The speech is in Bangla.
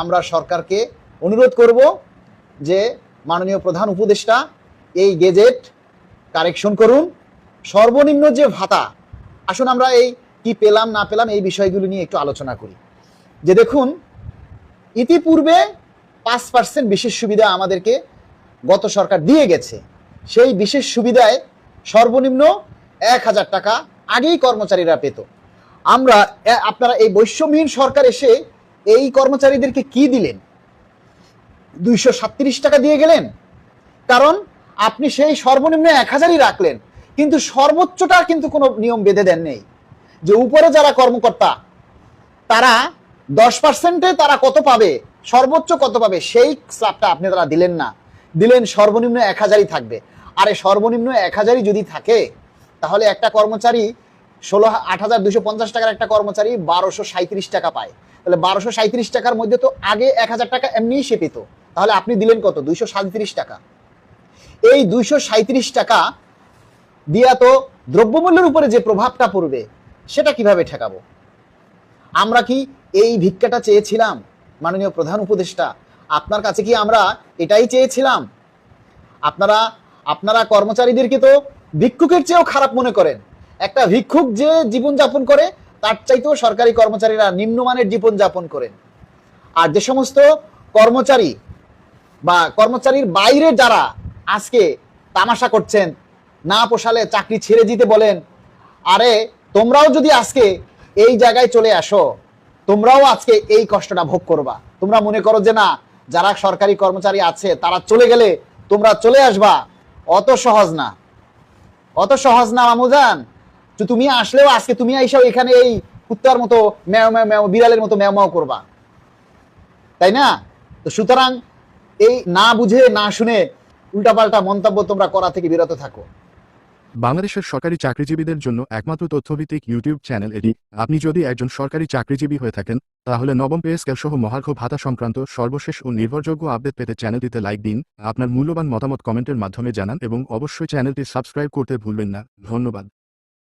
আমরা সরকারকে অনুরোধ করব যে মাননীয় প্রধান উপদেষ্টা এই গেজেট কারেকশন করুন। সর্বনিম্ন যে ভাতা, আসুন আমরা এই কি পেলাম, না পেলাম এই বিষয়গুলো নিয়ে একটু আলোচনা করি। যে দেখুন, ইতিপূর্বে পাঁচ পার্সেন্ট বিশেষ সুবিধা আমাদেরকে গত সরকার দিয়ে গেছে। সেই বিশেষ সুবিধায় সর্বনিম্ন এক হাজার টাকা আগেই কর্মচারীরা পেত। আমরা আপনারা এই বৈষম্যহীন সরকার এসে এই কর্মচারীদেরকে কি দিলেন? দুইশো টাকা দিয়ে গেলেন। কারণ আপনি সেই সর্বনিম্ন এক হাজারই রাখলেন। কিন্তু সর্বোচ্চটা কিন্তু কোনো নিয়ম বেঁধে দেন নেই। যে উপরে যারা কর্মকর্তা, তারা দশ পার্সেন্টে তারা কত পাবে, সর্বোচ্চ কত পাবে, সেই স্ল্যাবটা আপনি তারা দিলেন না। দিলেন সর্বনিম্ন এক হাজারই থাকবে। আরে সর্বনিম্ন এক হাজারই যদি থাকে, তাহলে একটা কর্মচারী ষোলো আট হাজার দুশো পঞ্চাশ টাকার একটা কর্মচারী বারোশো টাকা পায়। তাহলে বারোশো টাকার মধ্যে তো আগে এক হাজার টাকা এমনিই সে পেত। তাহলে আপনি দিলেন কত? দুইশো টাকা। এই দুইশো টাকা দিয়া তো দ্রব্যমূল্যের উপরে যে প্রভাবটা পড়বে, সেটা কীভাবে ঠেকাবো? আমরা কি এই ভিক্ষাটা চেয়েছিলাম? মাননীয় প্রধান উপদেষ্টা, আপনার কাছে কি আমরা এটাই চেয়েছিলাম? আপনারা আপনারা কর্মচারীদেরকে তো ভিক্ষুকের চেয়েও খারাপ মনে করেন। একটা ভিক্ষুক যে জীবনযাপন করে, তার চাইতেও সরকারি কর্মচারীরা নিম্নমানের জীবনযাপন করেন। আর যে সমস্ত কর্মচারী বা কর্মচারীর বাইরে যারা আজকে তামাশা করছেন, না পোষালে চাকরি ছেড়ে দিতে বলেন, আরে তোমরাও যদি আজকে এই জায়গায় চলে আসো, তোমরাও আজকে এই কষ্টটা ভোগ করবা। তোমরা মনে করো যে না, যারা সরকারি কর্মচারী আছে, তারা চলে গেলে তোমরা চলে আসবা। অত সহজ না। অত সহজ না, মামুজান। তো তুমি আসলেও আজকে তুমি আইসাও এখানে এই কুত্তার মতো ম্যাও ম্যাও ম্যাও বিড়ালের মতো ম্যাও ম্যাও করবা। তাই না? তো সুতরাং এই না বুঝে, না শুনে উল্টাপাল্টা মন্তব্য তোমরা করা থেকে বিরত থাকো। বাংলাদেশের সরকারি চাকরিজীবীদের জন্য একমাত্র তথ্যভিত্তিক ইউটিউব চ্যানেল এটি। আপনি যদি একজন সরকারি চাকরিজীবী হয়ে থাকেন, তাহলে নবম পে স্কেল সহ মহার্ঘ ভাতা সংক্রান্ত সর্বশেষ ও নির্ভরযোগ্য আপডেট পেতে চ্যানেলটিতে লাইক দিন, আপনার মূল্যবান মতামত কমেন্টের মাধ্যমে জানান এবং অবশ্যই চ্যানেলটি সাবস্ক্রাইব করতে ভুলবেন না। ধন্যবাদ।